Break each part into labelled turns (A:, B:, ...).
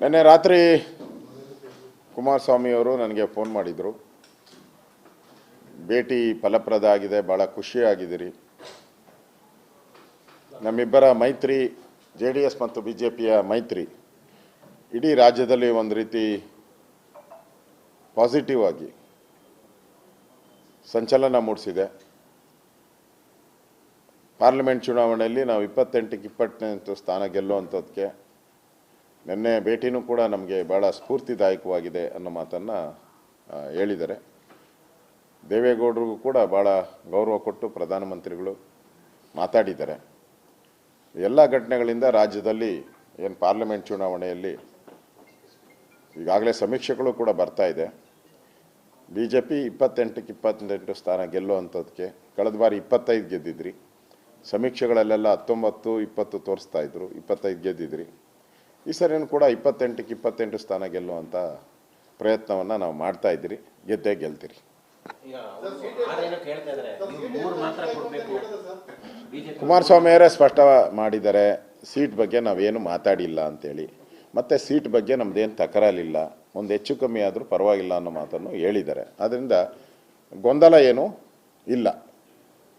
A: ನಿನ್ನೆ ರಾತ್ರಿ ಕುಮಾರಸ್ವಾಮಿ ಅವರು ನನಗೆ ಫೋನ್ ಮಾಡಿದರು. ಭೇಟಿ ಫಲಪ್ರದ ಆಗಿದೆ ಭಾಳ ಖುಷಿಯಾಗಿದ್ದೀರಿ. ನಮ್ಮಿಬ್ಬರ ಮೈತ್ರಿ, ಜೆ ಡಿ ಎಸ್ ಮತ್ತು ಬಿ ಜೆ ಪಿಯ ಮೈತ್ರಿ ಇಡೀ ರಾಜ್ಯದಲ್ಲಿ ಒಂದು ರೀತಿ ಪಾಸಿಟಿವ್ ಆಗಿ ಸಂಚಲನ ಮೂಡಿಸಿದೆ. ಪಾರ್ಲಿಮೆಂಟ್ ಚುನಾವಣೆಯಲ್ಲಿ ನಾವು ಇಪ್ಪತ್ತೆಂಟಕ್ಕೆ ಇಪ್ಪತ್ತೆಂಟು ಸ್ಥಾನ ಗೆಲ್ಲುವಂಥದ್ದಕ್ಕೆ ನಿನ್ನೆ ಭೇಟಿನೂ ಕೂಡ ನಮಗೆ ಭಾಳ ಸ್ಫೂರ್ತಿದಾಯಕವಾಗಿದೆ ಅನ್ನೋ ಮಾತನ್ನು ಹೇಳಿದ್ದಾರೆ. ದೇವೇಗೌಡರಿಗೂ ಕೂಡ ಭಾಳ ಗೌರವ ಕೊಟ್ಟು ಪ್ರಧಾನಮಂತ್ರಿಗಳು ಮಾತಾಡಿದ್ದಾರೆ. ಎಲ್ಲ ಘಟನೆಗಳಿಂದ ರಾಜ್ಯದಲ್ಲಿ ಏನು ಪಾರ್ಲಿಮೆಂಟ್ ಚುನಾವಣೆಯಲ್ಲಿ ಈಗಾಗಲೇ ಸಮೀಕ್ಷೆಗಳು ಕೂಡ ಬರ್ತಾ ಇದೆ. ಬಿ ಜೆ ಪಿ ಇಪ್ಪತ್ತೆಂಟಕ್ಕೆ ಇಪ್ಪತ್ತೆಂಟು ಸ್ಥಾನ ಗೆಲ್ಲುವಂಥದ್ದಕ್ಕೆ ಕಳೆದ ಬಾರಿ ಇಪ್ಪತ್ತೈದು ಗೆದ್ದಿದ್ರಿ. ಸಮೀಕ್ಷೆಗಳಲ್ಲೆಲ್ಲ ಹತ್ತೊಂಬತ್ತು, ಇಪ್ಪತ್ತು ತೋರಿಸ್ತಾ ಇದ್ರು, ಇಪ್ಪತ್ತೈದು ಗೆದ್ದಿದ್ರಿ. ಈ ಸರಿನೂ ಕೂಡ ಇಪ್ಪತ್ತೆಂಟಕ್ಕೆ ಇಪ್ಪತ್ತೆಂಟು ಸ್ಥಾನ ಗೆಲ್ಲುವಂಥ ಪ್ರಯತ್ನವನ್ನು ನಾವು ಮಾಡ್ತಾ ಇದ್ದೀರಿ. ಗೆದ್ದೇ ಗೆಲ್ತೀರಿ.
B: ಕುಮಾರಸ್ವಾಮಿ ಅವರೇ
A: ಸ್ಪಷ್ಟ ಮಾಡಿದ್ದಾರೆ ಸೀಟ್ ಬಗ್ಗೆ ನಾವೇನು ಮಾತಾಡಿಲ್ಲ ಅಂತೇಳಿ. ಮತ್ತು ಸೀಟ್ ಬಗ್ಗೆ ನಮ್ಮದೇನು ತಕರಾಲಿಲ್ಲ ಒಂದು ಹೆಚ್ಚು ಕಮ್ಮಿ ಆದರೂ ಪರವಾಗಿಲ್ಲ ಅನ್ನೋ ಮಾತನ್ನು ಹೇಳಿದ್ದಾರೆ. ಆದ್ದರಿಂದ ಗೊಂದಲ ಏನು ಇಲ್ಲ.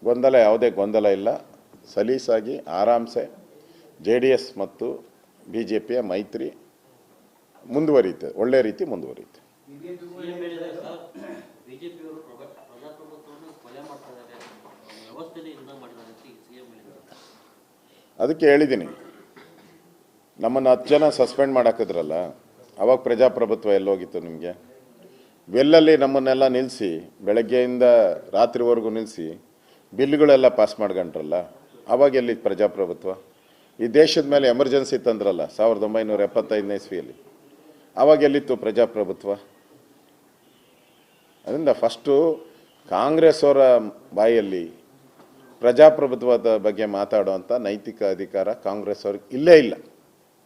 A: ಗೊಂದಲ ಯಾವುದೇ ಗೊಂದಲ ಇಲ್ಲ. ಸಲೀಸಾಗಿ ಆರಾಮ್ಸೆ ಜೆ ಡಿ ಎಸ್ ಮತ್ತು ಬಿ ಜೆ ಪಿಯ ಮೈತ್ರಿ ಮುಂದುವರಿಯುತ್ತೆ ಒಳ್ಳೆ ರೀತಿ ಮುಂದುವರಿಯುತ್ತೆ. ಅದಕ್ಕೆ ಹೇಳಿದ್ದೀನಿ ನಮ್ಮನ್ನು ಹತ್ತು ಜನ ಸಸ್ಪೆಂಡ್ ಮಾಡಾಕಿದ್ರಲ್ಲ ಅವಾಗ ಪ್ರಜಾಪ್ರಭುತ್ವ ಎಲ್ಲೋಗಿತ್ತು ನಿಮಗೆ? ಬೆಲ್ಲಲ್ಲಿ ನಮ್ಮನ್ನೆಲ್ಲ ನಿಲ್ಲಿಸಿ ಬೆಳಗ್ಗೆಯಿಂದ ರಾತ್ರಿವರೆಗೂ ನಿಲ್ಲಿಸಿ ಬಿಲ್ಗಳೆಲ್ಲ ಪಾಸ್ ಮಾಡ್ಕೊಂಡ್ರಲ್ಲ ಅವಾಗ ಎಲ್ಲಿ ಪ್ರಜಾಪ್ರಭುತ್ವ? ಈ ದೇಶದ ಮೇಲೆ ಎಮರ್ಜೆನ್ಸಿ ತಂದ್ರಲ್ಲ, ಸಾವಿರದ ಒಂಬೈನೂರ ಎಪ್ಪತ್ತೈದನೇ ಇಸ್ವಿಯಲ್ಲಿ. ಆವಾಗ ಎಲ್ಲಿತ್ತು ಪ್ರಜಾಪ್ರಭುತ್ವ? ಅದರಿಂದ ಫಸ್ಟು ಕಾಂಗ್ರೆಸ್ ಅವರ ಬಾಯಲ್ಲಿ ಪ್ರಜಾಪ್ರಭುತ್ವದ ಬಗ್ಗೆ ಮಾತಾಡುವಂಥ ನೈತಿಕ ಅಧಿಕಾರ ಕಾಂಗ್ರೆಸ್ ಅವ್ರಿಗೆ ಇಲ್ಲೇ ಇಲ್ಲ.